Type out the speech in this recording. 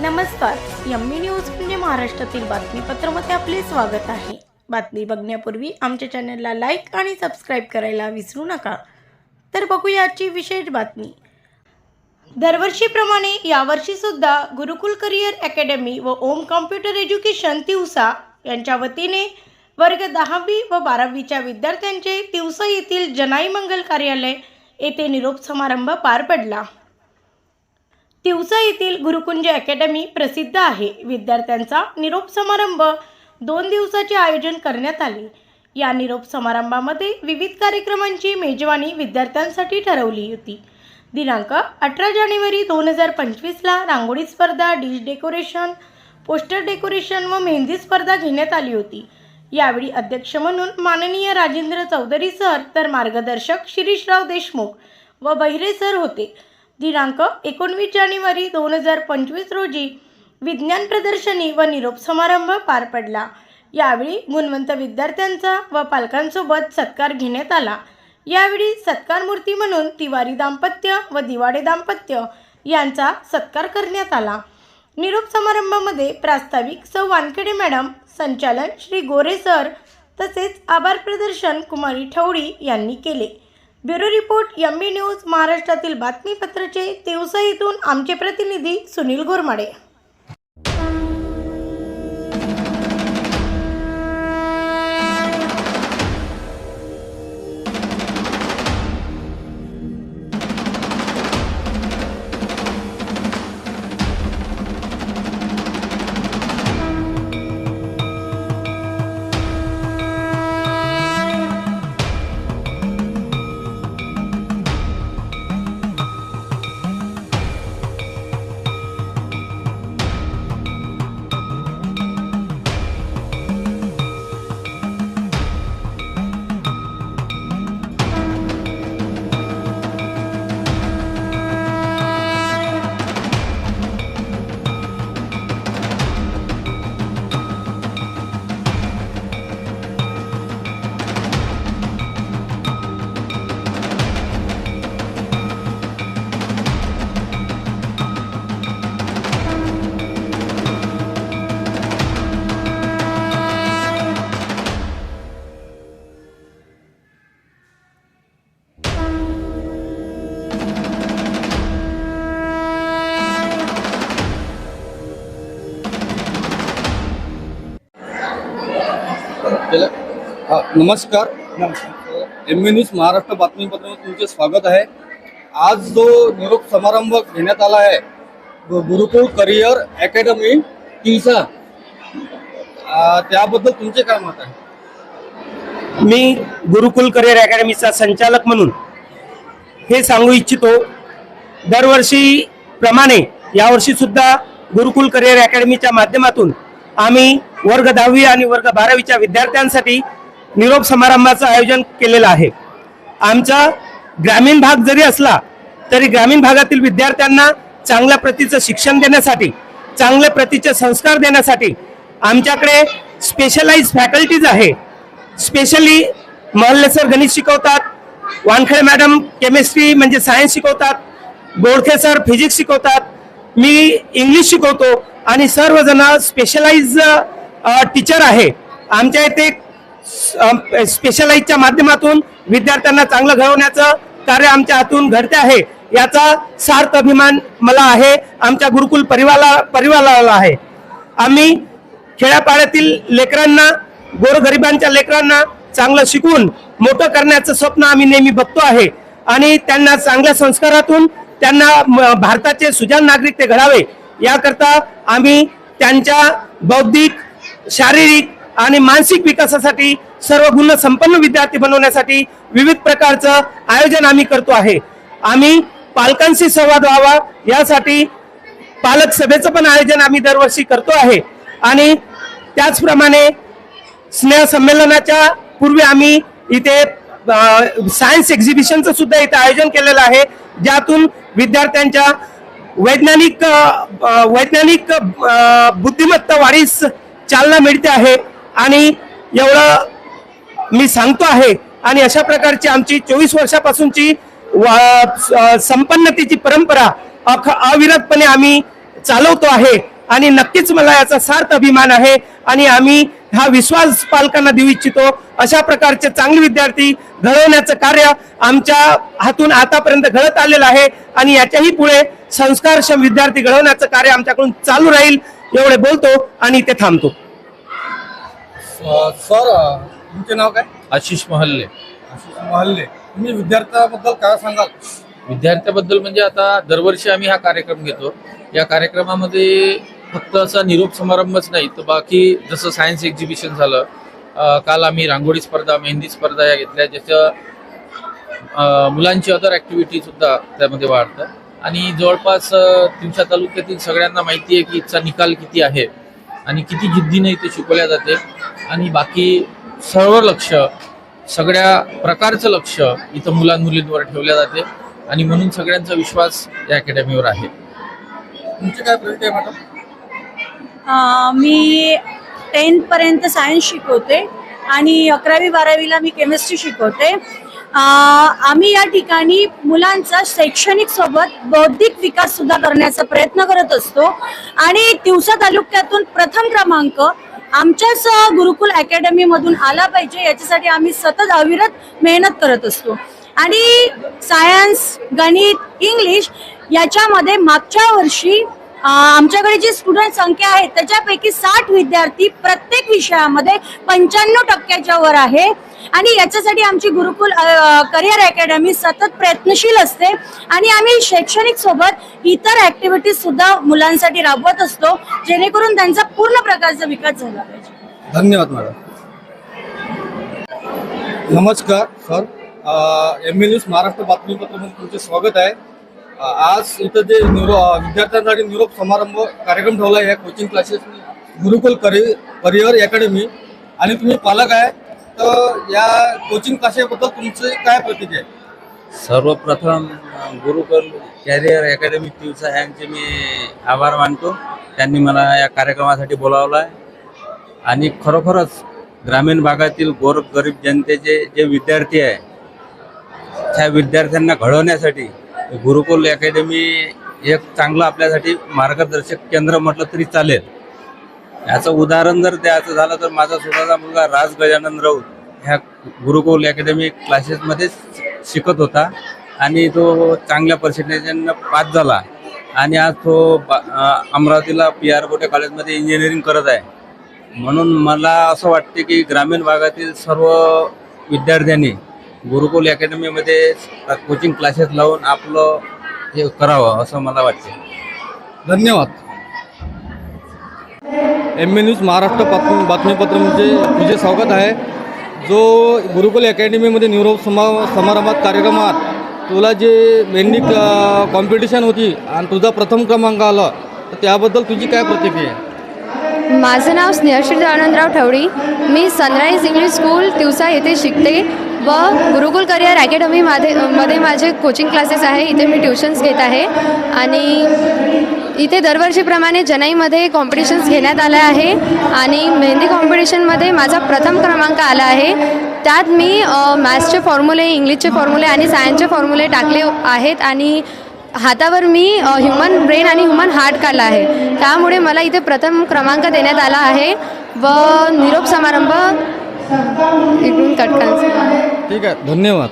नमस्कार yummy news म्हणजे महाराष्ट्रातील बातमीपत्रामध्ये आपले स्वागत आहे. बातमी बघण्यापूर्वी आमच्या चॅनलला लाईक आणि सबस्क्राईब करायला विसरू नका. तर बघूया आजची विशेष बातमी. दरवर्षीप्रमाणे यावर्षीसुद्धा गुरुकुल करिअर अकॅडमी व ओम कॉम्प्युटर एज्युकेशन तिवसा यांच्या वतीने वर्ग दहावी व बारावीच्या विद्यार्थ्यांचे तिवसा येथील जनाई मंगल कार्यालय येथे निरोप समारंभ पार पडला. तिवसा येथील गुरुकुंज अकॅडमी प्रसिद्ध आहे. विद्यार्थ्यांचा निरोप समारंभ दोन दिवसाचे आयोजन करण्यात आले. या निरोप समारंभामध्ये विविध कार्यक्रमांची मेजवानी विद्यार्थ्यांसाठी ठरवली होती. दिनांक अठरा जानेवारी दोन हजार पंचवीसला रांगोळी स्पर्धा डिश डेकोरेशन पोस्टर डेकोरेशन व मेहंदी स्पर्धा घेण्यात आली होती. यावेळी अध्यक्ष म्हणून माननीय राजेंद्र चौधरी सर तर मार्गदर्शक शिरीषराव देशमुख व बहिरे सर होते. दिनांक एकोणवीस जानेवारी दोन हजार पंचवीस रोजी विज्ञान प्रदर्शनी व निरोप समारंभ पार पडला. यावेळी गुणवंत विद्यार्थ्यांचा व पालकांसोबत सत्कार घेण्यात आला. यावेळी सत्कार मूर्ती म्हणून तिवारी दाम्पत्य व दिवाडे दाम्पत्य यांचा सत्कार करण्यात आला. निरोप समारंभामध्ये प्रास्ताविक सौ वानखेडे मॅडम संचालन श्री गोरे सर तसेच आभार प्रदर्शन कुमारी ठवडी यांनी केले. ब्युरो रिपोर्ट एम न्यूज महाराष्ट्रातील बातमीपत्राचे तेवसा येथून आमचे प्रतिनिधी सुनील गोरमाडे. हा नमस्कार. एम न्यूज महाराष्ट्र बातमीपत्रामध्ये तुमचे स्वागत आहे. आज जो निरोप समारंभ घेण्यात आला आहे गुरुकुल करिअर अकॅडमी आ, त्याबद्दल तुमचे काय मत आहे? मी गुरुकुल करिअर अकॅडमीचा संचालक म्हणून हे सांगू इच्छितो दरवर्षी प्रमाणे यावर्षी सुद्धा गुरुकुल करिअर अकॅडमीच्या माध्यमातून आम्ही वर्ग दहावी आणि वर्ग बारावीच्या विद्यार्थ्यांसाठी निरोप समारंभाचं आयोजन केलेलं आहे. आमचा ग्रामीण भाग जरी असला तरी ग्रामीण भागातील विद्यार्थ्यांना चांगल्या प्रतीचं शिक्षण देण्यासाठी चांगल्या प्रतीचे संस्कार देण्यासाठी आमच्याकडे स्पेशलाइज फॅकल्टीज आहे. स्पेशली महल्ले सर गणित शिकवतात वानखेडे मॅडम केमिस्ट्री म्हणजे सायन्स शिकवतात बोडखे सर फिजिक्स शिकवतात मी इंग्लिश शिकवतो आणि सर्वजण स्पेशलाइज टीचर आहे. आमच्या इथे स्पेशलाइजच्या माध्यमातून विद्यार्थ्यांना चांगलं घडवण्याचं कार्य आमच्या हातून घडते आहे. याचा सार्थ अभिमान मला आहे. आमच्या गुरुकुल परिवारा परिवाराला आहे. आम्ही खेड्यापाड्यातील लेकरांना गोरगरिबांच्या लेकरांना चांगलं शिकून मोठं करण्याचं स्वप्न आम्ही नेहमी बघतो आहे. आणि त्यांना चांगल्या संस्कारातून त्यांना म- भारताचे सुजाण नागरिक ते घडावे. याकरता आम्ही त्यांच्या बौद्धिक शारीरिक आणि मानसिक विकासासाठी सर्व गुण संपन्न विद्यार्थी बनवण्यासाठी विविध प्रकारचं आयोजन आम्ही करतो आहे. आम्ही पालकांशी संवाद व्हावा यासाठी पालक सभेचं पण आयोजन आम्ही दरवर्षी करतो आहे. आणि त्याचप्रमाणे स्नेहसंमेलनाच्या पूर्वी आम्ही इथे सायन्स एक्झिबिशनचं सुद्धा इथे आयोजन केलेलं आहे. ज्यातून विद्यार्थ्यांच्या वैज्ञानिक वैज्ञानिक बुद्धिमत्ता वाढीस चालना मिळते आहे. आणि एवढं मी सांगतो आहे. आणि अशा प्रकारची आमची चोवीस वर्षापासूनची वा- संपन्नतेची परंपरा अख अविरतपणे आम्ही चालवतो आहे. आणि नक्कीच मला याचा सार्थ अभिमान आहे. आणि आम्ही हा विश्वास पालकांना देऊ इच्छितो. अशा प्रकारचे चांगले विद्यार्थी घडवण्याचं कार्य आमच्या हातून आतापर्यंत घडत आलेलं आहे. आणि याच्याही पुढे संस्कारक्षम विद्यार्थी घडवण्याचं कार्य आमच्याकडून चालू राहील. एवढे बोलतो आणि ते थांबतो. सर तुमचे नाव काय? आशिष महल्ले. आशिष महल्ले. तुम्ही विद्यार्थ्याबद्दल काय सांगाल? विद्यार्थ्याबद्दल म्हणजे आता दरवर्षी आम्ही हा कार्यक्रम घेतो. या कार्यक्रमामध्ये फक्त असा निरोप समारंभच नाही तर बाकी जसं सायन्स एक्झिबिशन झालं काल आम्ही रांगोळी स्पर्धा मेहंदी स्पर्धा या घेतल्या ज्याच्या मुलांची अदर ॲक्टिव्हिटी सुद्धा त्यामध्ये वाढतं. आणि जवळपास अं, तिवसा तालुक्यातील सगळ्यांना माहिती आहे की इथचा निकाल किती आहे आणि किती जिद्दीने इथे शिकवल्या जाते. आणि बाकी सर्व लक्ष सगळ्या प्रकारचं लक्ष इथं मुलांमुलींवर ठेवल्या जाते. आणि म्हणून सगळ्यांचा विश्वास या अकॅडमीवर आहे. तुमची काय प्रतिक्रिया मॅडम? मी टेन्थपर्यंत सायन्स शिकवते आणि अकरावी बारावीला मी केमिस्ट्री शिकवते. आम्ही या ठिकाणी मुलांचा शैक्षणिक सोबत बौद्धिक विकास सुद्धा करण्याचा प्रयत्न करत असतो. आणि तिवसा तालुक्यातून प्रथम क्रमांक आमच्याच गुरुकुल अकॅडमीमधून आला पाहिजे. याच्यासाठी आम्ही सतत अविरत मेहनत करत असतो. आणि सायन्स गणित इंग्लिश याच्यामध्ये मागच्या वर्षी आमच्याकडे जी स्टुडंट संख्या आहे त्याच्यापैकी साठ विद्यार्थी प्रत्येक विषयामध्ये पंच्याण्णव टक्क्याच्या वर आहे. आणि याच्यासाठी आमची गुरुकुल करिअर अकॅडमी सतत प्रयत्नशील असते. आणि आम्ही शैक्षणिक सोबत इतर ऍक्टिव्हिटीज सुद्धा मुलांसाठी राबवत असतो जेणेकरून त्यांचा पूर्ण प्रकारचा विकास झाला पाहिजे. धन्यवाद मॅडम नमस्कार sir M N news Maharashtra बातमीपत्रामध्ये तुमचे स्वागत आहे. आज इथं जे निरो विद्यार्थ्यांसाठी निरोप समारंभ कार्यक्रम ठेवला आहे या कोचिंग क्लासेस गुरुकुल करि करिअर अकॅडमी आणि तुम्ही पालक आहे तर या कोचिंग क्लासेसबद्दल तुमचे काय प्रतिक्रिया आहे? सर्वप्रथम गुरुकुल कॅरियर अकॅडमी तिवसा यांचे मी आभार मानतो. त्यांनी मला या कार्यक्रमासाठी बोलावलं आहे. आणि खरोखरच ग्रामीण भागातील गोर गरीब जनतेचे जे विद्यार्थी आहे त्या विद्यार्थ्यांना घडवण्यासाठी गुरुकुल अकॅडमी एक चांगलं आपल्यासाठी मार्गदर्शक केंद्र म्हटलं तरी चालेल. याचं उदाहरण जर द्यायचं झालं तर माझा स्वतःचा मुलगा राज गजानन राऊत ह्या गुरुकुल अकॅडमी क्लासेसमध्ये शिकत होता आणि तो चांगल्या पर्सेंटेजनं पास झाला. आणि आज तो बा- अमरावतीला पी आर गोटे कॉलेजमध्ये इंजिनिअरिंग करत आहे. म्हणून मला असं वाटते की ग्रामीण भागातील सर्व विद्यार्थ्यांनी गुरुकुल अकॅडमीमध्ये कोचिंग क्लासेस लावून आपलं हे करावं असं मला वाटते धन्यवाद. एम ए न्यूज महाराष्ट्र बातमी बातमीपत्रामध्ये तुझे स्वागत आहे. जो गुरुकुल अकॅडमीमध्ये निरोप समा समारंभात कार्यक्रमात तुला जे मेंढी कॉम्पिटिशन होती आणि तुझा प्रथम क्रमांक आला तर त्याबद्दल तुझी काय प्रतिक्रिया आहे? माझं नाव स्नेहश्री आनंदराव ठवडी. मी सनराईज इंग्लिश स्कूल तिवसा येथे शिकते. व गुरुकुल करिअर अकॅडमीमध्ये मध्ये माझे कोचिंग क्लासेस आहे. इथे मी ट्युशन्स घेत आहे. आणि इथे दरवर्षीप्रमाणे जनाईमध्ये कॉम्पिटिशन्स घेण्यात आलं आहे. आणि मेहंदी कॉम्पिटिशनमध्ये माझा प्रथम क्रमांक आला आहे. त्यात मी मॅथ्सचे फॉर्म्युले इंग्लिशचे फॉर्म्युले आणि सायन्सचे फॉर्म्युले टाकले आहेत. आणि हातावर मी ह्युमन ब्रेन आणि ह्युमन हार्ट काढला आहे. त्यामुळे मला इथे प्रथम क्रमांक देण्यात आला आहे. व निरोप समारंभ इकडून तटकांचं ठीक आहे धन्यवाद.